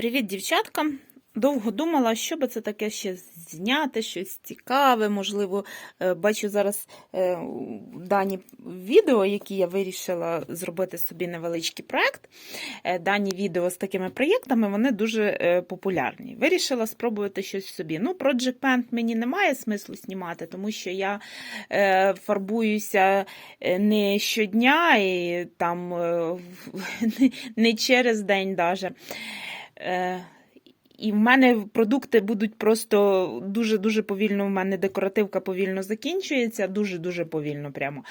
Привіт, дівчатка! Довго думала, що би це таке ще зняти, щось цікаве. Можливо, Е, бачу зараз е, дані відео, які я вирішила зробити собі невеличкий проект. Е, Дані відео з такими проєктами вони дуже популярні. Вирішила спробувати щось собі. Ну, Project Paint мені немає смислу знімати, тому що я фарбуюся не щодня і там не через день даже. Е, І в мене продукти будуть просто дуже-дуже повільно. У мене декоративка повільно закінчується, дуже-дуже повільно прямо.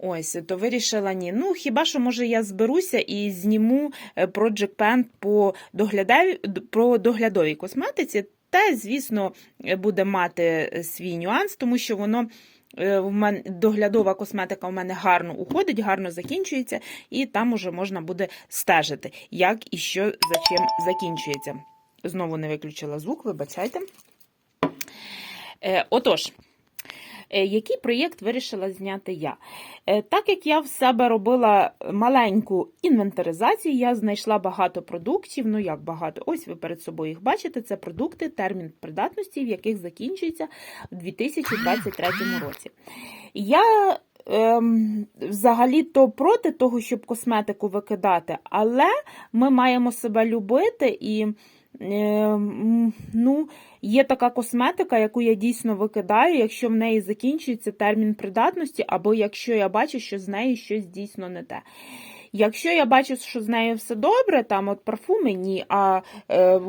Ось, то вирішила ні. Ну, хіба що, може, я зберуся і зніму е, Project Pen по доглядовій, про доглядовій косметиці. Та, звісно, е, буде мати свій нюанс, тому що воно. Е, В мене доглядова косметика у мене гарно уходить, гарно закінчується, і там уже можна буде стежити, як і що за чим закінчується. Знову не виключила звук, вибачайте. Е, отож, який проєкт вирішила зняти я? Е, так як я в себе робила маленьку інвентаризацію, я знайшла багато продуктів. Ну, як багато, ось ви перед собою їх бачите. Це продукти, термін придатності, в яких закінчується в 2023 році. Я ем, взагалі-то проти того, щоб косметику викидати, але ми маємо себе любити і. Ем, ну, є така косметика, яку я дійсно викидаю, якщо в неї закінчується термін придатності, або якщо я бачу, що з нею щось дійсно не те. Якщо я бачу, що з нею все добре, там от парфуми ні, а е,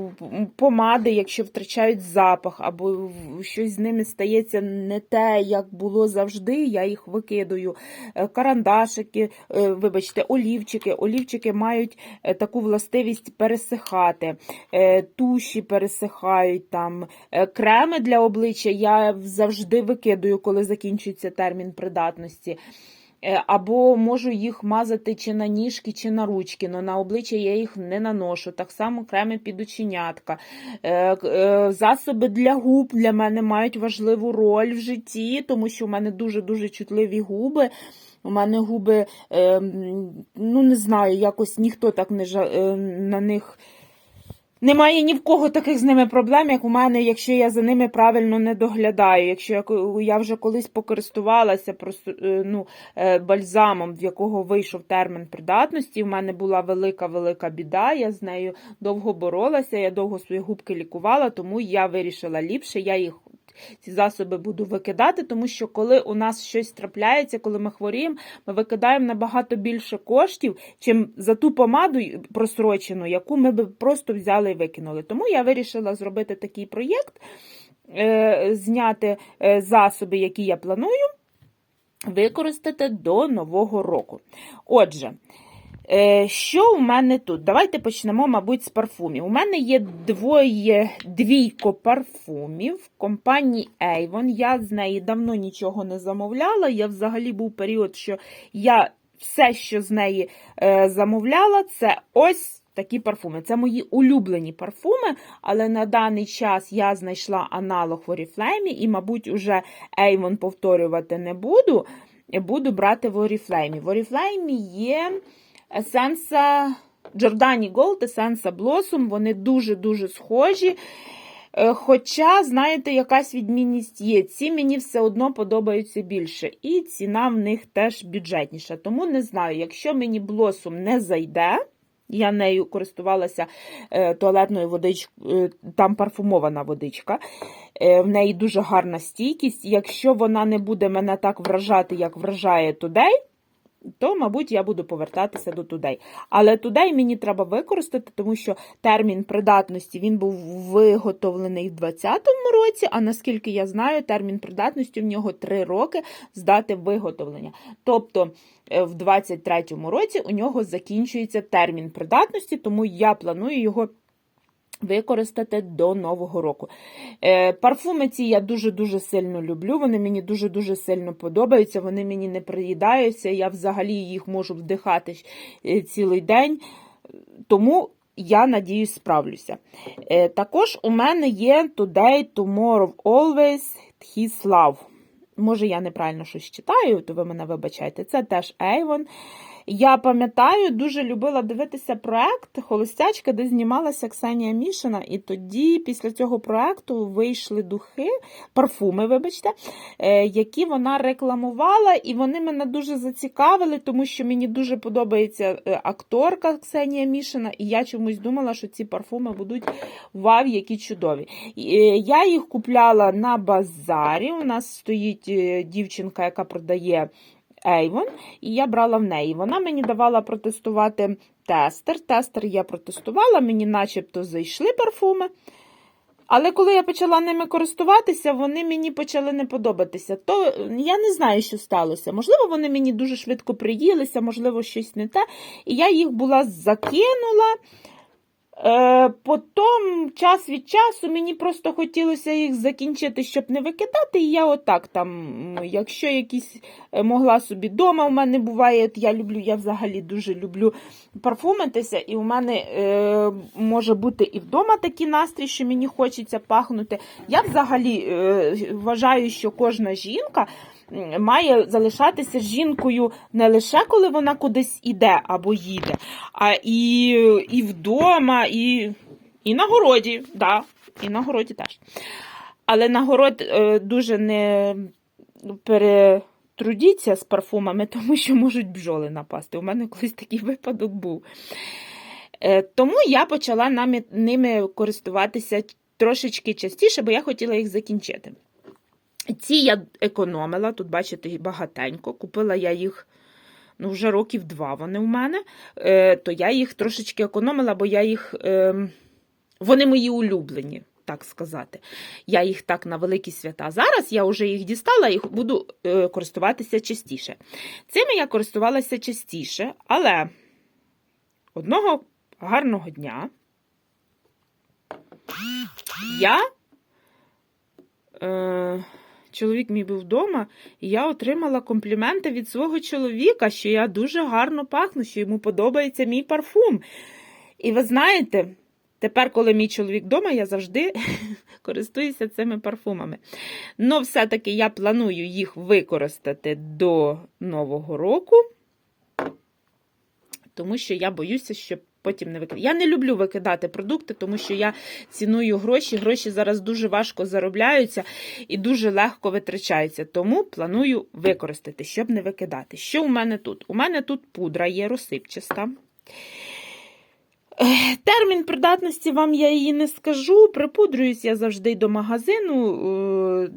помади, якщо втрачають запах, або щось з ними стається не те, як було завжди, я їх викидаю. Е, Карандашики, е, вибачте, олівчики. Олівчики мають е, таку властивість пересихати, е, туші пересихають, там, е, креми для обличчя я завжди викидаю, коли закінчується термін придатності. Е, Або можу їх мазати чи на ніжки, чи на ручки, але на обличчя я їх не наношу. Так само креми під оченятка. Е, е, Засоби для губ для мене мають важливу роль в житті, тому що у мене дуже-дуже чутливі губи. У мене губи, е, ну не знаю, якось ніхто так не на них. Немає ні в кого таких з ними проблем, як у мене, якщо я за ними правильно не доглядаю. Якщо я, я вже колись покористувалася просто, е, ну, е, бальзамом, в якого вийшов термін придатності, в мене була велика-велика біда, я з нею довго боролася, я довго свої губки лікувала, тому я вирішила ліпше, я їх ці засоби буду викидати, тому що коли у нас щось трапляється, коли ми хворіємо, ми викидаємо набагато більше коштів, чим за ту помаду просрочену, яку ми б просто взяли і викинули. Тому я вирішила зробити такий проєкт, е, зняти е, засоби, які я планую, використати до Нового року. Отже. Е, Що у мене тут? Давайте почнемо, мабуть, з парфумів. У мене є двоє, двійко парфумів компанії Avon. Я з неї давно нічого не замовляла. Я взагалі був період, що я все, що з неї е, замовляла, це ось такі парфуми. Це мої улюблені парфуми, але на даний час я знайшла аналог в Oriflame і, мабуть, уже Avon повторювати не буду. Буду брати в Oriflame. В Oriflame є. Есенса Giordani Gold, Есенса Blossom, вони дуже-дуже схожі. Е, Хоча, знаєте, якась відмінність є. Ці мені все одно подобаються більше. І ціна в них теж бюджетніша. Тому не знаю, якщо мені Blossom не зайде, я нею користувалася е, туалетною водичкою, е, там парфумована водичка. В неї дуже гарна стійкість. Якщо вона не буде мене так вражати, як вражає Today, то, мабуть, я буду повертатися до Today. Але Today мені треба використати, тому що термін придатності він був виготовлений в 2020 році, а наскільки я знаю, термін придатності в нього 3 роки з дати виготовлення. Тобто е, в 2023 році у нього закінчується термін придатності, тому я планую його використати до Нового року. Е, парфуми ці я дуже-дуже сильно люблю, вони мені дуже-дуже сильно подобаються, вони мені не приїдаються, я взагалі їх можу вдихати е, цілий день. Тому я надіюсь, справлюся. Е, також у мене є Today, Tomorrow, Always, His Love. Може, я неправильно щось читаю, то ви мене вибачайте. Це теж Avon. Я пам'ятаю, дуже любила дивитися проект Холостячка, де знімалася Ксенія Мішина. І тоді, після цього проекту, вийшли духи, парфуми, вибачте, е, які вона рекламувала, і вони мене дуже зацікавили, тому що мені дуже подобається е, акторка Ксенія Мішина, і я чомусь думала, що ці парфуми будуть вау, які чудові. Е, Я їх купляла на базарі. У нас стоїть дівчинка, яка продає. Avon, і я брала в неї. Вона мені давала протестувати тестер. Тестер я протестувала, мені начебто зайшли парфуми. Але коли я почала ними користуватися, вони мені почали не подобатися. То е, я не знаю, що сталося. Можливо, вони мені дуже швидко приїлися, можливо, щось не те. І я їх була закинула. Е, Потім час від часу мені просто хотілося їх закінчити, щоб не викидати. І я отак там, якщо якісь е, могла собі дома, у мене буває, я люблю, я взагалі дуже люблю парфумитися, і у мене е, може бути і вдома такий настрій, що мені хочеться пахнути. Я взагалі е, вважаю, що кожна жінка. Має залишатися жінкою не лише коли вона кудись іде або їде, а і, і вдома, і, і на городі, да, і на городі теж. Але на город е, дуже не перетрудіться з парфумами, тому що можуть бджоли напасти. У мене колись такий випадок був. Е, тому я почала ними користуватися трошечки частіше, бо я хотіла їх закінчити. Ці я економила, тут, бачите, багатенько. Купила я їх ну, вже років два вони у мене, е, то я їх трошечки економила, бо я їх. Е, вони мої улюблені, так сказати. Я їх так на великі свята. Зараз я вже їх дістала і буду е, користуватися частіше. Цими я користувалася частіше, але одного гарного дня я. Е, Чоловік мій був вдома, і я отримала компліменти від свого чоловіка, що я дуже гарно пахну, що йому подобається мій парфум. І ви знаєте, тепер, коли мій чоловік вдома, я завжди користуюся цими парфумами. Ну, все-таки я планую їх використати до Нового року, тому що я боюся, що потім не викидати. Я не люблю викидати продукти, тому що я ціную гроші. Гроші зараз дуже важко заробляються і дуже легко витрачаються. Тому планую використати, щоб не викидати. Що у мене тут? У мене тут пудра є розсипчаста. Термін придатності вам я її не скажу. Припудрююсь я завжди до магазину,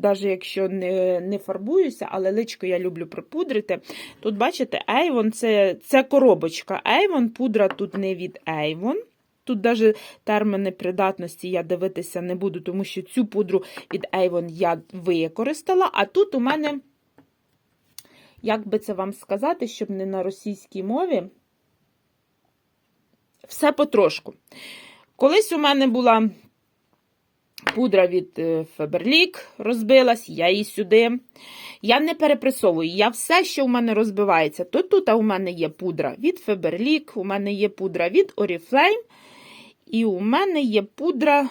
навіть якщо не не фарбуюся, але личко я люблю припудрити. Тут, бачите, Avon це, це коробочка Avon, пудра тут не від Avon. Тут навіть терміни придатності я дивитися не буду, тому що цю пудру від Avon я використала. А тут у мене, як би це вам сказати, щоб не на російській мові все потрошку. Колись у мене була пудра від Феберлік, розбилась, я її сюди. Я не перепресовую. Я все, що у мене розбивається, то тут у мене є пудра від Феберлік, у мене є пудра від Oriflame, і у мене є пудра,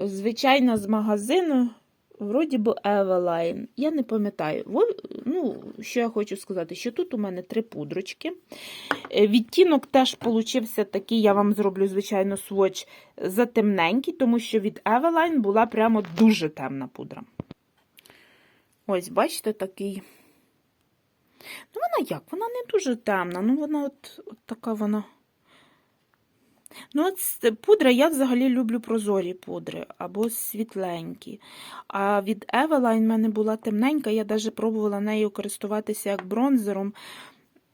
звичайна, з магазину. Вроді би Eveline. Я не пам'ятаю. Ну, Що я хочу сказати, що тут у мене три пудрочки. Відтінок теж получився такий, я вам зроблю, звичайно, своч затемненький, тому що від Eveline була прямо дуже темна пудра. Ось, бачите, такий. Ну, вона як? Вона не дуже темна, ну вона от, от така вона. Ну, от пудра, я взагалі люблю прозорі пудри або світленькі. А від Евелайн в мене була темненька, я навіть пробувала нею користуватися як бронзером.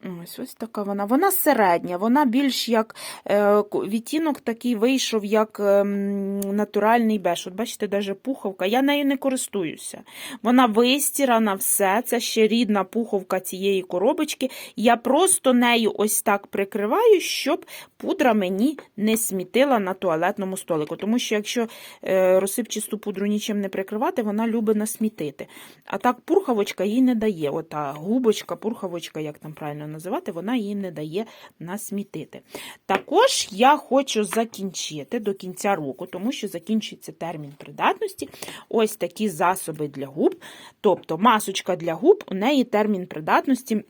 Ось ось така вона. Вона середня, вона більш як е, відтінок такий вийшов, як е, натуральний беж. От бачите, навіть пуховка. Я нею не користуюся. Вона вистірана, все. Це ще рідна пуховка цієї коробочки. Я просто нею ось так прикриваю, щоб пудра мені не смітила на туалетному столику. Тому що, якщо е, розсипчасту пудру нічим не прикривати, вона любить насмітити. А так пурхавочка їй не дає. Ота губочка, пурхавочка, як там правильно називати, вона їй не дає насмітити. Також я хочу закінчити до кінця року, тому що закінчується термін придатності. Ось такі засоби для губ. Тобто масочка для губ, у неї термін придатності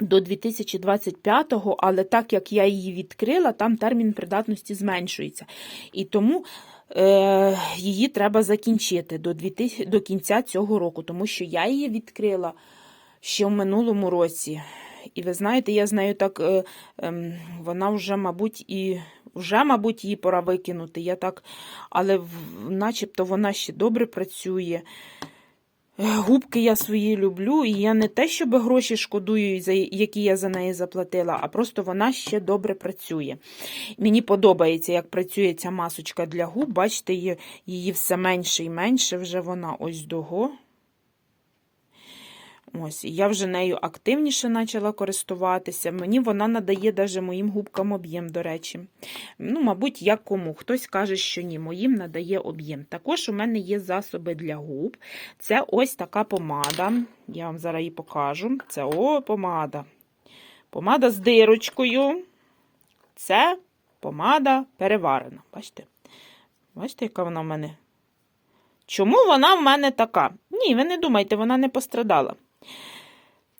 до 2025-го, але так як я її відкрила, там термін придатності зменшується. І тому е, її треба закінчити до, 2000, до кінця цього року, тому що я її відкрила ще в минулому році. І ви знаєте, я з так, е, е, вона вже, мабуть, і вже, мабуть, її пора викинути. Я так, але начебто вона ще добре працює. Губки я свої люблю, і я не те, щоб гроші шкодую, які я за неї заплатила, а просто вона ще добре працює. Мені подобається, як працює ця масочка для губ. Бачите, її все менше і менше вже вона ось дого. Ось, я вже нею активніше почала користуватися. Мені вона надає даже моїм губкам об'єм, до речі. Ну, мабуть, як кому. Хтось каже, що ні, моїм надає об'єм. Також у мене є засоби для губ. Це ось така помада. Я вам зараз її покажу. Це о, помада. Помада з дирочкою. Це помада переварена. Бачите? Бачите, яка вона в мене? Чому вона в мене така? Ні, ви не думайте, вона не пострадала.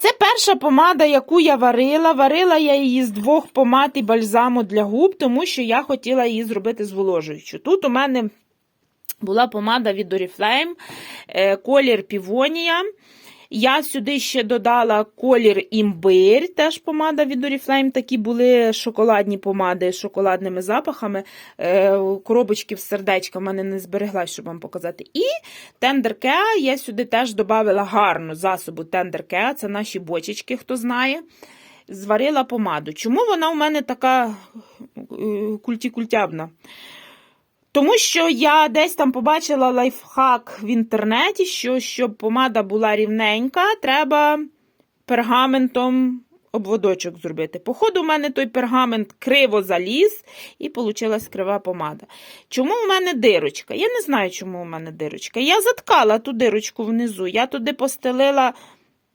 Це перша помада, яку я варила. Варила я її з двох помад і бальзаму для губ, тому що я хотіла її зробити зволожуючу. Тут у мене була помада від Oriflame, е, колір півонія. Я сюди ще додала колір імбир, теж помада від Oriflame. Такі були шоколадні помади з шоколадними запахами. Е, Коробочки в сердечка в мене не зберегла, щоб вам показати. І Care я сюди теж додала гарну засобу Care, це наші бочечки, хто знає. Зварила помаду. Чому вона у мене така культікультябна? Тому що я десь там побачила лайфхак в інтернеті, що щоб помада була рівненька, треба пергаментом обводочок зробити. Походу, у мене той пергамент криво заліз і вийшла крива помада. Чому у мене дирочка? Я не знаю, чому у мене дирочка. Я заткала ту дирочку внизу, я туди постелила.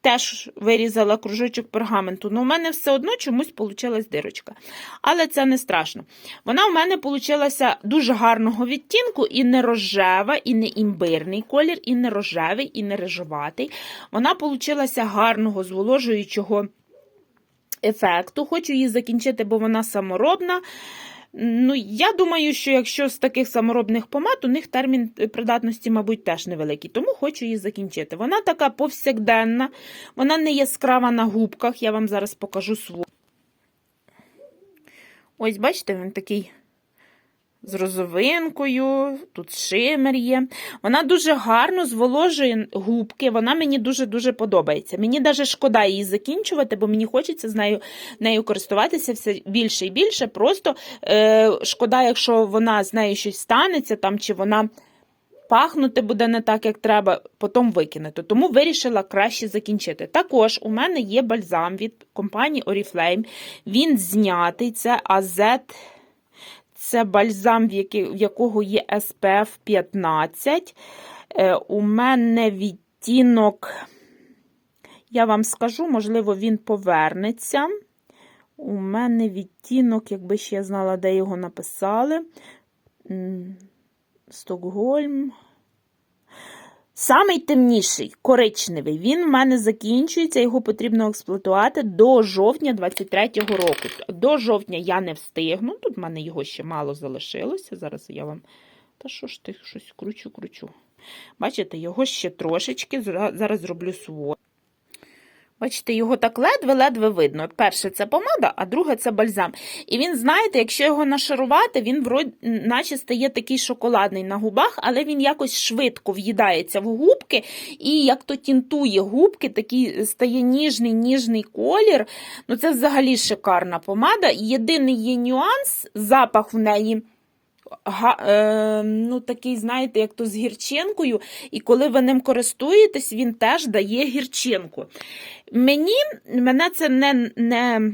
Теж вирізала кружочок пергаменту, але у мене все одно чомусь вийшла дирочка. Але це не страшно. Вона у мене вийшла дуже гарного відтінку, і не рожева, і не імбирний колір, і не рожевий, і не рижуватий. Вона вийшла гарного зволожуючого ефекту. Хочу її закінчити, бо вона саморобна. Ну, я думаю, що якщо з таких саморобних помад, у них термін придатності, мабуть, теж невеликий, тому хочу її закінчити. Вона така повсякденна, вона не яскрава на губках, я вам зараз покажу свою. Ось, бачите, він такий з розовинкою, тут шимер є. Вона дуже гарно зволожує губки, вона мені дуже-дуже подобається. Мені навіть шкода її закінчувати, бо мені хочеться з нею нею користуватися все більше і більше. Просто е, шкода, якщо вона з нею щось станеться, там, чи вона. Пахнути буде не так, як треба, потім викинути. Тому вирішила краще закінчити. Також у мене є бальзам від компанії Oriflame. Він знятий, це AZ це бальзам, в, якого є SPF 15. Е, У мене відтінок, я вам скажу, можливо, він повернеться. У мене відтінок, якби ще я знала, де його написали. Стокгольм. Самий темніший, коричневий, він в мене закінчується, його потрібно експлуатувати до жовтня 23-го року. До жовтня я не встигну. Тут в мене його ще мало залишилося. Зараз я вам. Та що ж ти щось кручу, кручу. Бачите, його ще трошечки. Зараз зроблю свой. Бачите, його так ледве-ледве видно. Перше це помада, а друге це бальзам. І він, знаєте, якщо його нашарувати, він вроді, наче стає такий шоколадний на губах, але він якось швидко в'їдається в губки і як то тінтує губки, такий стає ніжний ніжний колір. Ну Це взагалі шикарна помада. Єдиний є нюанс, запах в неї га, е, ну, такий, знаєте, як то з гірчинкою, і коли ви ним користуєтесь, він теж дає гірчинку. Мені, Мене це не. не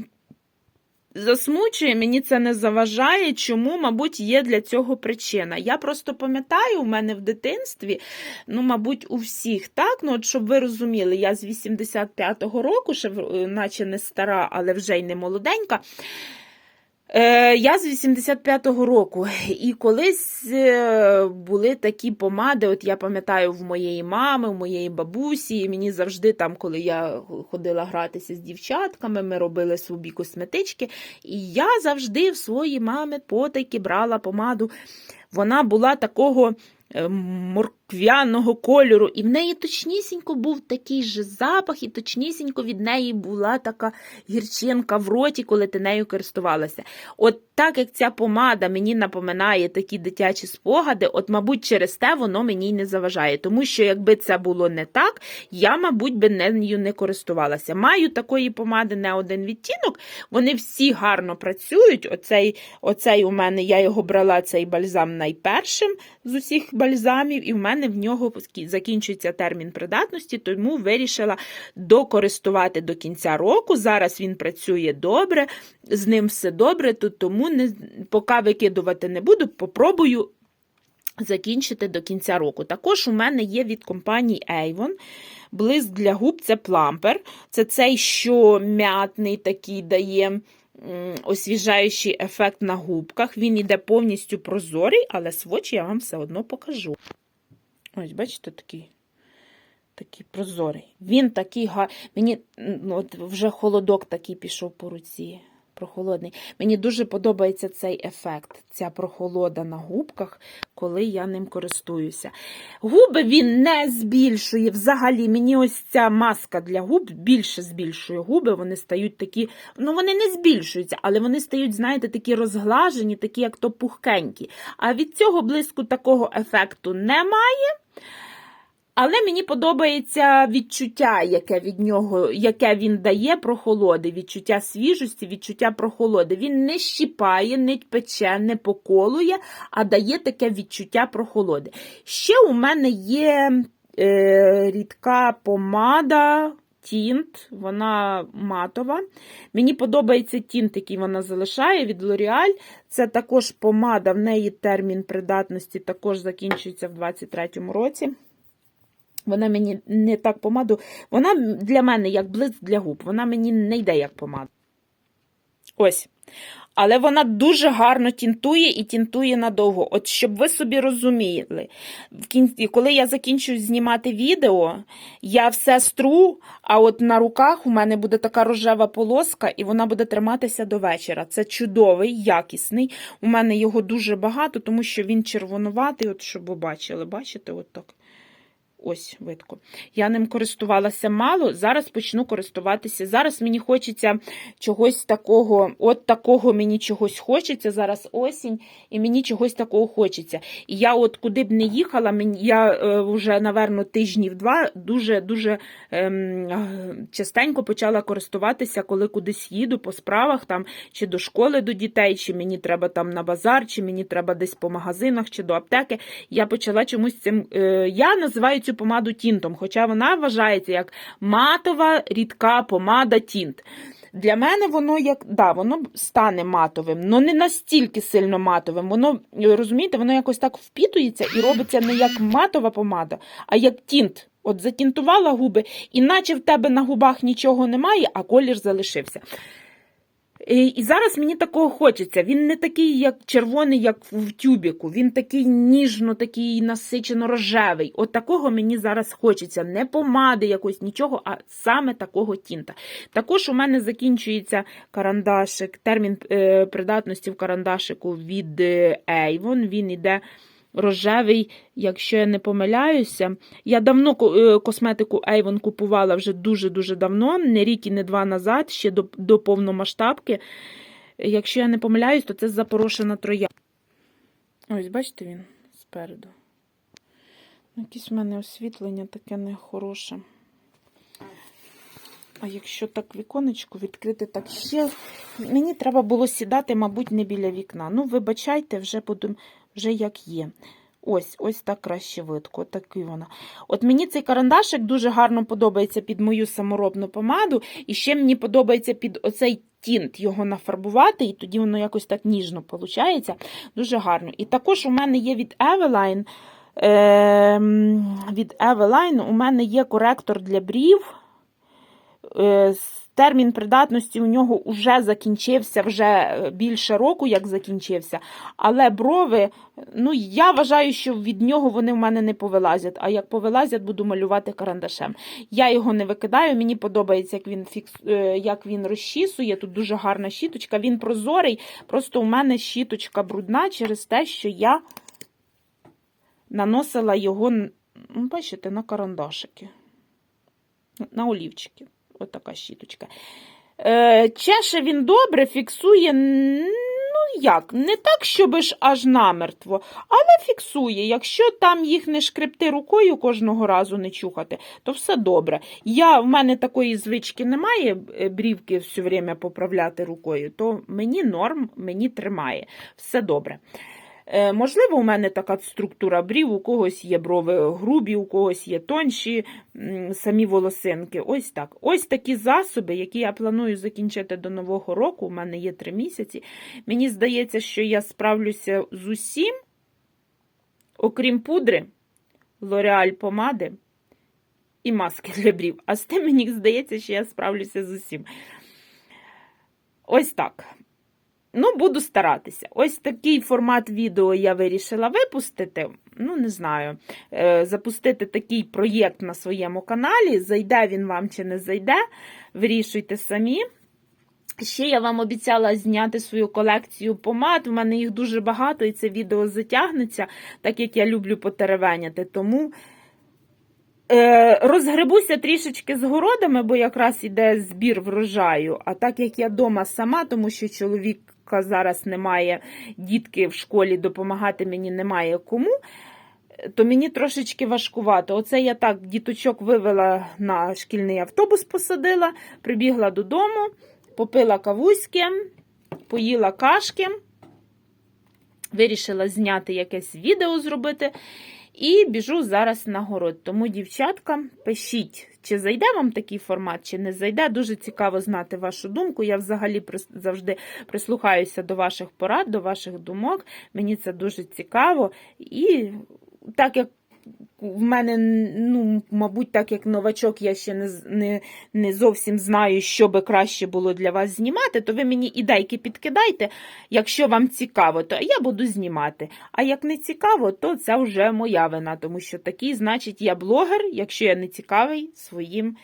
Засмучує, мені це не заважає, чому, мабуть, є для цього причина. Я просто пам'ятаю, у мене в дитинстві, ну, мабуть, у всіх, так, ну, от щоб ви розуміли, я з 85-го року, ще наче не стара, але вже й не молоденька. Е, я з 85-го року, і колись е, були такі помади. От я пам'ятаю, в моєї мами, в моєї бабусі. І мені завжди там, коли я ходила гратися з дівчатками, ми робили собі косметички. І я завжди в своїй мами потайки брала помаду. Вона була такого е, морквяного кольору, і в неї точнісінько був такий же запах, і точнісінько від неї була така гірчинка в роті, коли ти нею користувалася. От так як ця помада мені напоминає такі дитячі спогади, от, мабуть, через те воно мені й не заважає. Тому що, якби це було не так, я, мабуть, би нею не користувалася. Маю такої помади не один відтінок, вони всі гарно працюють. Оцей, оцей у мене я його брала, цей бальзам найпершим з усіх бальзамів, і в мене в нього закінчується термін придатності, тому вирішила докористувати до кінця року. Зараз він працює добре, з ним все добре, то тому не, поки викидувати не буду, попробую. Закінчити до кінця року. Також у мене є від компанії Avon блиск для губ це плампер. Це цей, що м'ятний такий дає освіжаючий ефект на губках. Він іде повністю прозорий, але сводч я вам все одно покажу. Ось, бачите, такий такий прозорий. Він такий гарний. Мені от вже холодок такий пішов по руці. Прохолодний. Мені дуже подобається цей ефект, ця прохолода на губках, коли я ним користуюся. Губи він не збільшує. Взагалі, мені ось ця маска для губ більше збільшує губи. Вони стають такі, ну вони не збільшуються, але вони стають, знаєте, такі розглажені, такі, як то пухкенькі. А від цього блиску такого ефекту немає. Але мені подобається відчуття, яке від нього, яке він дає прохолоди, відчуття свіжості, відчуття прохолоди. Він не щіпає, не пече, не поколує, а дає таке відчуття прохолоди. Ще у мене є е, рідка помада. Тінт, вона матова. Мені подобається тінт, який вона залишає від L'Oreal. Це також помада, в неї термін придатності також закінчується в 2023 році. Вона мені не так помаду. Вона для мене як блиск для губ. Вона мені не йде як помада. Ось. Але вона дуже гарно тінтує і тінтує надовго. От щоб ви собі розуміли, в кінці, коли я закінчу знімати відео, я все стру, а от на руках у мене буде така рожева полоска, і вона буде триматися до вечора. Це чудовий, якісний. У мене його дуже багато, тому що він червонуватий, от щоб ви бачили, бачите, от так. Ось видко. Я ним користувалася мало, зараз почну користуватися. Зараз мені хочеться чогось такого, от такого мені чогось хочеться. Зараз осінь, і мені чогось такого хочеться. І я, от куди б не їхала, я е, вже, наверно, тижнів два дуже-дуже ем, частенько почала користуватися, коли кудись їду по справах, там, чи до школи до дітей, чи мені треба там на базар, чи мені треба десь по магазинах, чи до аптеки. Я почала чомусь цим. Е, я називаю цю помаду тінтом, хоча вона вважається як матова рідка помада тінт. Для мене воно як, да, воно стане матовим, але не настільки сильно матовим. Воно, розумієте, воно якось так впітується і робиться не як матова помада, а як тінт. От затінтувала губи, і наче в тебе на губах нічого немає, а колір залишився. І зараз мені такого хочеться. Він не такий, як червоний, як в тюбіку. Він такий ніжно, такий насичено рожевий. От такого мені зараз хочеться. Не помади якось нічого, а саме такого тінта. Також у мене закінчується карандашик, термін е, придатності в карандашику від е, Avon. Він іде рожевий, якщо я не помиляюся. Я давно е, косметику Avon купувала вже дуже-дуже давно, не рік і не два назад, ще до до повномасштабки. Якщо я не помиляюсь, то це запорошена троя. Ось, бачите він спереду. Якесь в мене освітлення таке нехороше. А якщо так віконечко відкрити, так ще мені треба було сідати, мабуть, не біля вікна. Ну, вибачайте, вже буду вже як є. Ось ось так краще видко. Такий вона. От мені цей карандашик дуже гарно подобається під мою саморобну помаду. І ще мені подобається під оцей тінт його нафарбувати, і тоді воно якось так ніжно виходить. Дуже гарно. І також у мене є від Eveline. Е, від Eveline у мене є коректор для брів. Е, термін придатності у нього вже закінчився, вже е, більше року, як закінчився. Але брови, ну я вважаю, що від нього вони в мене не повилазять. А як повилазять, буду малювати карандашем. Я його не викидаю. Мені подобається, як він фікс... е, як він розчісує. Тут дуже гарна щіточка. Він прозорий. Просто у мене щіточка брудна через те, що я наносила його, ну, бачите, на карандашики, на олівчики. Ось така щіточка. Е, чеше він добре, фіксує, ну як, не так, щоб ж аж намертво, але фіксує. Якщо там їх не шкребти рукою кожного разу не чухати, то все добре. Я, в мене такої звички немає, е, брівки все время поправляти рукою, то мені норм, мені тримає. Все добре. Е, Можливо, у мене така структура брів, у когось є брови грубі, у когось є тонші самі волосинки. Ось так. Ось такі засоби, які я планую закінчити до Нового року. У мене є три місяці. Мені здається, що я справлюся з усім, окрім пудри, лореаль помади і маски для брів. А з тим мені здається, що я справлюся з усім. Ось так. Ну, буду старатися. Ось такий формат відео я вирішила випустити. Ну, не знаю, е, запустити такий проєкт на своєму каналі. Зайде він вам чи не зайде, вирішуйте самі. Ще я вам обіцяла зняти свою колекцію помад. У мене їх дуже багато, і це відео затягнеться, так як я люблю потеревеняти. Тому Е, розгребуся трішечки з городами, бо якраз іде збір врожаю. А так як я вдома сама, тому що чоловіка зараз немає, дітки в школі допомагати мені немає кому, то мені трошечки важкувато. Оце я так діточок вивела на шкільний автобус, посадила, прибігла додому, попила кавуськи, поїла кашки, вирішила зняти якесь відео зробити. І біжу зараз на город. Тому, дівчатка, пишіть, чи зайде вам такий формат, чи не зайде. Дуже цікаво знати вашу думку. Я взагалі завжди прислухаюся до ваших порад, до ваших думок. Мені це дуже цікаво. І так як в мене, ну, мабуть, так як новачок, я ще не, не, не зовсім знаю, що би краще було для вас знімати, то ви мені ідейки підкидайте. Якщо вам цікаво, то я буду знімати. А як не цікаво, то це вже моя вина, тому що такий, значить, я блогер, якщо я не цікавий своїм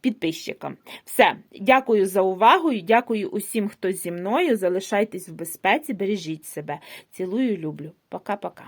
підписчикам. Все, дякую за увагу, і дякую усім, хто зі мною. Залишайтесь в безпеці, бережіть себе. Цілую, люблю. Пока-пока.